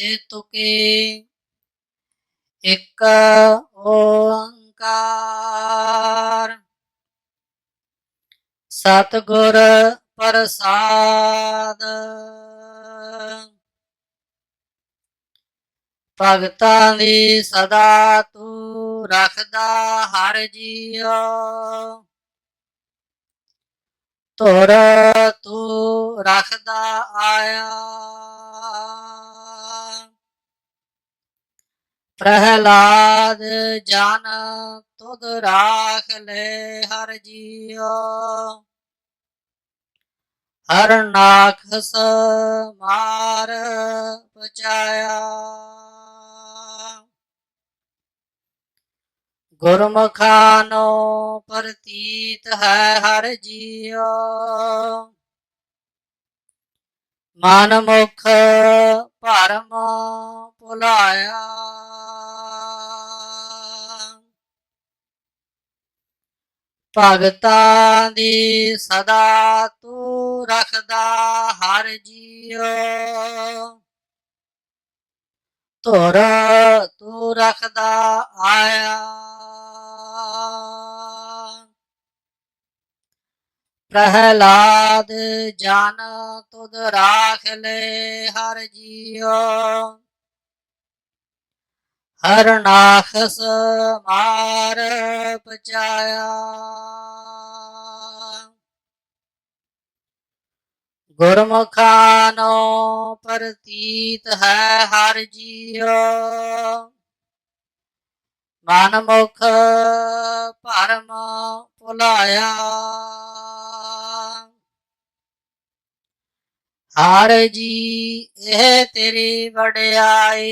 ਤੇ ਤੁਕੇ ਇੱਕ ਓੰਕਾਰ ਸਤਿਗੁਰ ਪ੍ਰਸਾਦ ਭਗਤਾਂ ਦੀ ਸਦਾ ਤੂੰ ਰੱਖਦਾ ਹਰ ਜੀਉ ਧੁਰ ਤੂੰ ਰੱਖਦਾ ਆਇਆ ਪ੍ਰਹਲਾਦ ਜਨ ਤੁਧ ਰਾਖ ਲੈ ਹਰ ਜੀਓ ਹਰ ਨਾਖਸ ਮਾਰ ਪਚਾਇਆ ਗੁਰਮੁਖਾਨੋ ਪ੍ਰਤੀਤ ਹੈ ਹਰ ਜੀਓ ਮਨ ਮੁਖ ਭਰਮ ਭੁਲਾਇਆ। ਭਗਤਾਂ ਦੀ ਸਦਾ ਤੂੰ ਰੱਖਦਾ ਹਰ ਜੀਉ। ਧੁਰ ਤੂੰ ਰੱਖਦਾ ਆਇਆ। ਪ੍ਰਹਲਾਦ ਜਨ ਤੁਧ ਰਾਖ ਲੈ ਹਰ ਜੀਉ। ਹਰ ਨਾਖਸ ਮਾਰ ਪਚਾਇਆ ਗੁਰਮੁਖਾਨੋ ਪ੍ਰਤੀਤ ਹੈ ਹਰ ਜੀਉ। ਮਨ ਮੁਖ ਭਰਮ ਭੁਲਾਇਆ। ਹਰ ਜੀ, ਇਹ ਤੇਰੀ ਵਡਿਆਈ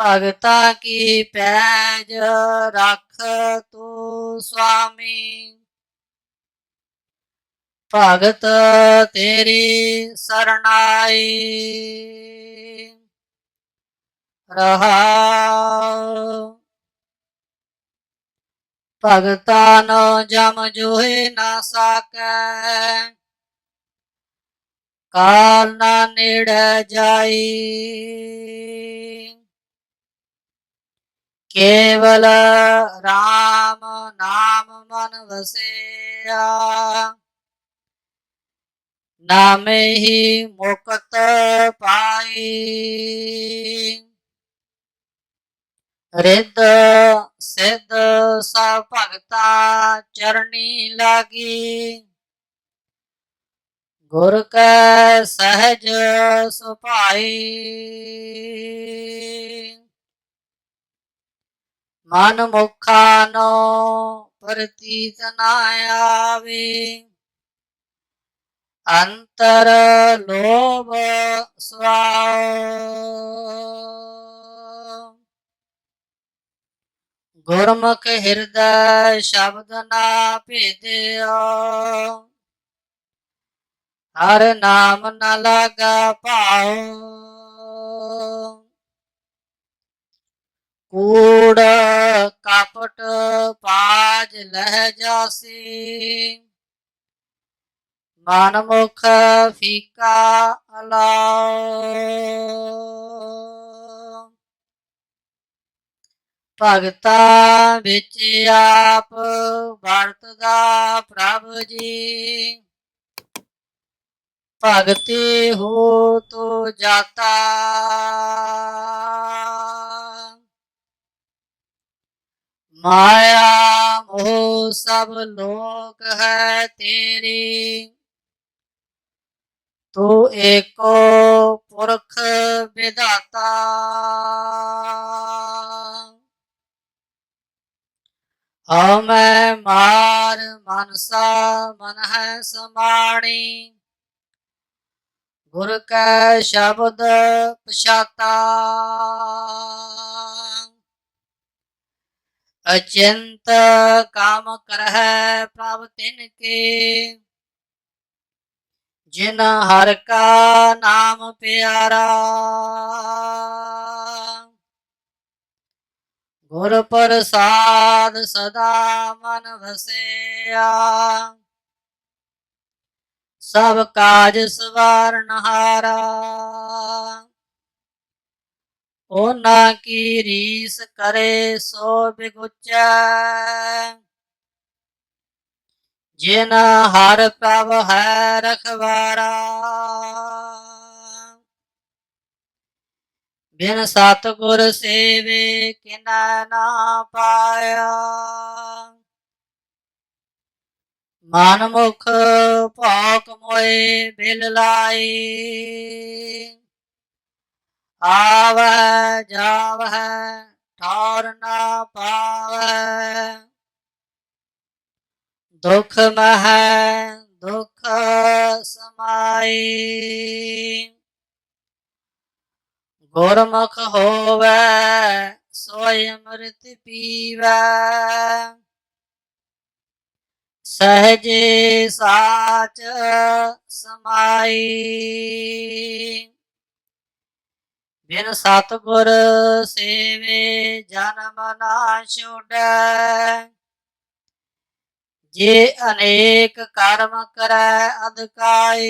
ਭਗਤਾ ਕੀ ਪੈਜ ਰੱਖ ਤੂੰ ਸੁਆਮੀ? ਭਗਤ ਤੇਰੀ ਸਰਣਾਈ। ਰਹਾ ਭਗਤਾਂ ਨੋ ਜਮ ਜੋਹਿ ਨਾ ਸਕੈ। ਕਾਲ ਨਾ ਨੇੜੇ ਜਾਈ। ਕੇਵਲ RAM ਨਾਮ ਮਨ ਵਸਿਆ। ਨਾਮੇ ਹੀ ਮੁਕਤ ਪਾਈ। ਰਿੱਧ ਸਿੱਧ ਸਭ ਭਗਤਾ ਚਰਣੀ ਲਾਗੀ। ਗੁਰ ਕੈ ਸਹਿਜ ਸੁਭਾਈ। ਮਨ ਮੁਖਾ ਨੋ ਪ੍ਰਤੀਤ ਨਾ ਆਵੇ। ਅੰਤਰ ਲੋਭ ਸਵਾਉ ਗੁਰਮੁਖ ਹਿਰਦੈ ਸ਼ਬਦ ਨਾ ਭੇਦਿਓ। ਹਰ ਨਾਮ ਨ ਲਗਾ ਭਾਉ। ਕੂੜ ਕਪਟ ਪਾਜ ਲਹਿ ਜਾਸੀ। ਮਨ ਮੁਖ ਫੀਕਾ ਅਲਾਉ। ਭਗਤਾ ਵਿੱਚ ਆਪ ਵਰਤਦਾ ਪ੍ਰਭ ਜੀ। ਭਗਤੀ ਹੋ ਤੋ ਜਾਤਾ। ਮਾਇਆ ਮੋਹ ਸਭ ਲੋਕ ਹੈ ਤੇਰੀ। ਤੂੰ ਏਕੋ ਪੁਰਖ ਵਿਧਾਤਾ। ਹਉ ਮੈਂ ਮਾਰ ਮਨਸਾ ਮਨ ਹੈ ਸਮਾਣੀ ਗੁਰ ਕੈ ਸ਼ਬਦ ਪਛਾਤਾ। ਅਚਿੰਤ ਕਾਮ ਕਰਹਿ ਪ੍ਰਭ ਤਿਨ ਕੇ। ਜਿਨ ਹਰ ਕਾ ਨਾਮ ਪਿਆਰਾ। ਗੁਰ ਪ੍ਰਸਾਦ ਸਦਾ ਮਨ ਵਸਿਆ। ਸਭ ਕਾਜ ਸਵਾਰਨ ਹਾਰਾ ਉਹਨਾਂ ਕੀ ਰੀਸ ਕਰੇ ਸੋ ਬਿਗੁਚੈ। ਜਿਨ ਹਰ ਪ੍ਰਭ ਹੈ ਰਖਵਾਰਾ। ਬਿਨ ਸਤਿਗੁਰ ਸੇਵੇ ਕਿਨੈ ਨਾ ਪਾਇਆ। ਮਨ ਮੁਖ ਭੋਕ ਮੋਏ ਬਿਲ ਲਾਈ। ਆਵੈ, ਜਾਵੈ, ਠੌਰ ਨਾ ਪਾਵੈ। ਦੁਖ ਮਹਿ, ਦੁਖ ਸਮਾਈ। ਗੁਰਮੁਖ ਹੋਵੈ, ਸੋਇ ਅੰਮ੍ਰਿਤ ਪੀਵੈ। ਸਹਜੇ ਸਾਚ ਸਮਾਈ। ਬਿਨ ਸਤਗੁਰ ਸੇਵੇ ਜਨਮ ਨਾ ਛੋੜੈ ਜੇ ਅਨੇਕ ਕਰਮ ਕਰੈ ਅਦਕਾਈ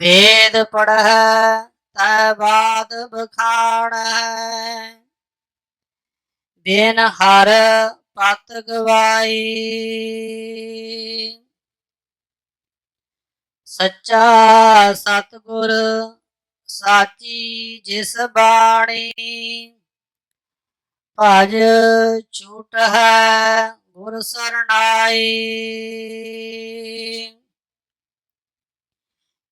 ਵੇਦ ਪੜ੍ਹੈ, ਤੈ ਬਾਦ ਬਖਾਣੈ। ਬਿਨ ਹਰ ਪਤ ਗਵਾਈ। ਸੱਚਾ ਸਤਗੁਰ ਸਾਚੀ ਜਿਸ ਬਾਣੀ, ਭਜ ਛੂਟ ਹੈ ਗੁਰ ਸਰਨਾਈ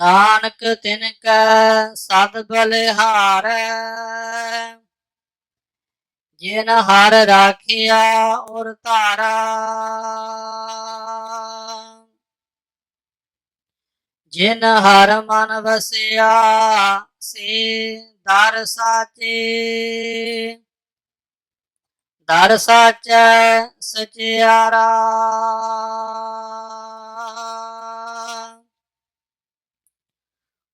ਨਾਨਕ ਤਿਨ ਕੈ ਸਦ ਬਲਿਹਾਰੈ ਜਿਨ ਹਰ ਰਾਖਿਆ ਔਰ ਧਾਰਾ। ਜਿਨ ਹਰ ਮਨ ਵਸਿਆ ਸੇ ਦਰ ਸਾਚੇ। ਦਰ ਸਾਚੈ ਸਚਿਆਰਾ।